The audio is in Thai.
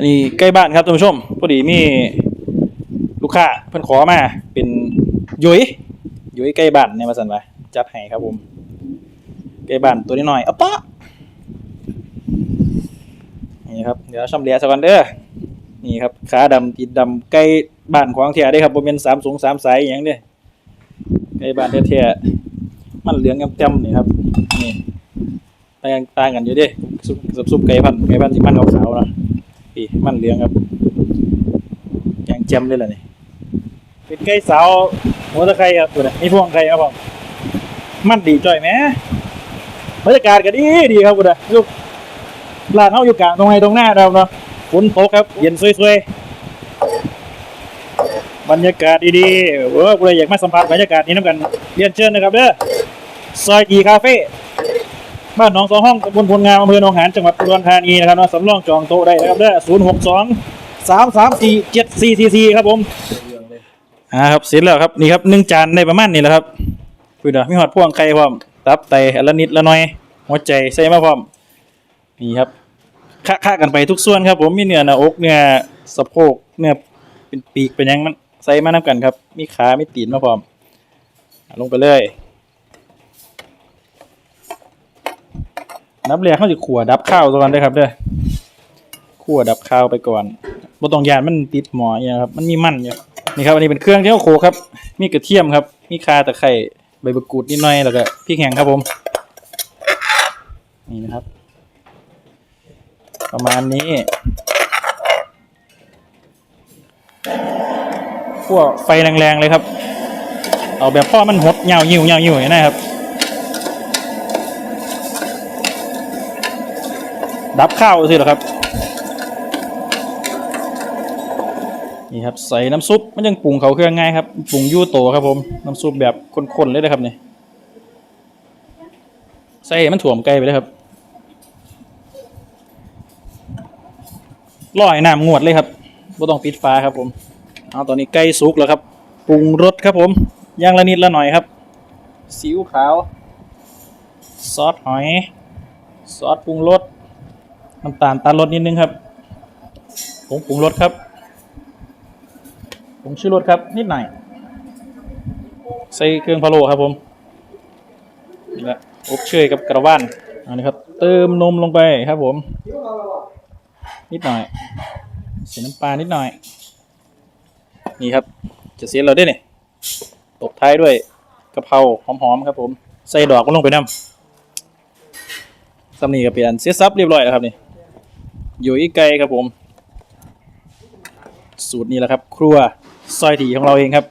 อันนี้ใกล้บ้านครับท่านผู้ชมพอดีมีลูกค้าเพิ่นขอมาเป็นยุ้ยยุ้ยใกล้บ้านเนี่ยมาสั่นไปจัดให้ครับผมใกล้บ้านตัวนี้หน่อยเอาปะนี่ครับเดี๋ยวชำเลียสักก่อนเด้อนี่ครับขาดำติดดำใกล้บ้านของเทียได้ครับผมเป็นสามสูงสามสายอย่างเด้ใกล้บ้านเทียมันเหลืองเต็มๆนี่ครับนี่ต่างต่างกันอยู่ด้ซุปซุปไก่พันไก่พันที่มันขาวๆนะีมันเหลืองครับยังแจ่มเลยล่ะนี่เป็นไก่สาวหัวตะไคร้ครับตัวนี้มีพวงไข่ครับผมมันดีจ่อยไหมบรรยากาศก็ดีดีครับคุณอะลูกลานเฮาอยู่กลางตรงไหนตรงหน้าเราเนาะฝนตกครับ เย็นสวยๆบรรยากาศดีๆเออกูเลยอยากมาสัมผัสบรรยากาศนี้น้ำกันเรียนเชิญนะครับเด้อซอยกีคาเฟ่ บ้านหนองสองห้องตำบลพลงามอำเภอหนองหานจังหวัดอุดรธานีนะครับนะสำรองจองโต๊ะได้นะครับเด้อศูนย์หกสองสามสามสี่เจ็ดสี่สี่สี่ครับผมอ่าครับเสร็จแล้วครับนี่ครับหนึ่งจานได้ประมาณนี้แหละครับคือเด้อมีหอดพ่วงไข่พร้อมตับไตอนละนิดละหน้อย หัวใจใส่มาพร้อมนี่ครับค่าค่ากันไปทุกส่วนครับ ผมมีเนื้อหน้าอกเนื้อสะโพกเนื้อเป็นปีกเป็นยังมันใส่มานํกันครับ มีขา มีตีนมาพร้อมลงไปเลย น้ำเลียเขาจะขัวดับข้าวก่อนด้อครับเด้อขัวดับข้าวไปก่อนบตองยานมันติดหมออย่างครับ มันมีมันอยู่นี่ครับ อันนี้เป็นเครื่องที่เขาโขครับ มีกระเทียมครับ มีข่าตะไคร้ใบมะกรูดนิดหน่อยแล้วก็พริกแห้งครับผม นี่นะครับ ประมาณนี้ขั่วไฟแรงๆเลยครับ เอาแบบพ่อมันหดเงาหิวเงาหิวอย่างนี้นะครับ ดับข้าวสิเหรอครับ นี่ครับใส่น้ำซุปมันยังปรุงเขาเครื่องง่ายครับปรุงยูโตครับผมน้ำซุปแบบข้นๆเลยนะครับนี่ใส่มันถ่วมไก่ไปเลยครับลอยน้ำงวดเลยครับไม่ต้องปิดฟ้าครับผมเอาตอนนี้ไก่สุกแล้วครับ ปรุงรสครับผมย่างละนิดละหน่อยครับซีอิ๊วขาว ซอสหอย ซอสปรุงรส น้ำตาลตาลรสนิดนึงครับผงปรุงรสครับผงชูรสครับนิดหน่อยใส่เครื่องพะโล้ครับผมนี่แหละอบเชยกับกระว่านอันนี้ครับ เติมนมลงไปครับผม นิดหน่อยใส่น้ำปลานิดหน่อย นี่ครับ จะเสียเราได้เนี่ยตบท้ายด้วยกะเพราหอมๆครับผม ใส่ดอกก็ลงไปน้ำสำนีก็เปลี่ยนเสียซับเรียบร้อยแล้วครับนี่ อยู่อีกไกลครับผม สูตรนี้แหละครับ ครัวซอยถี่ของเราเองครับ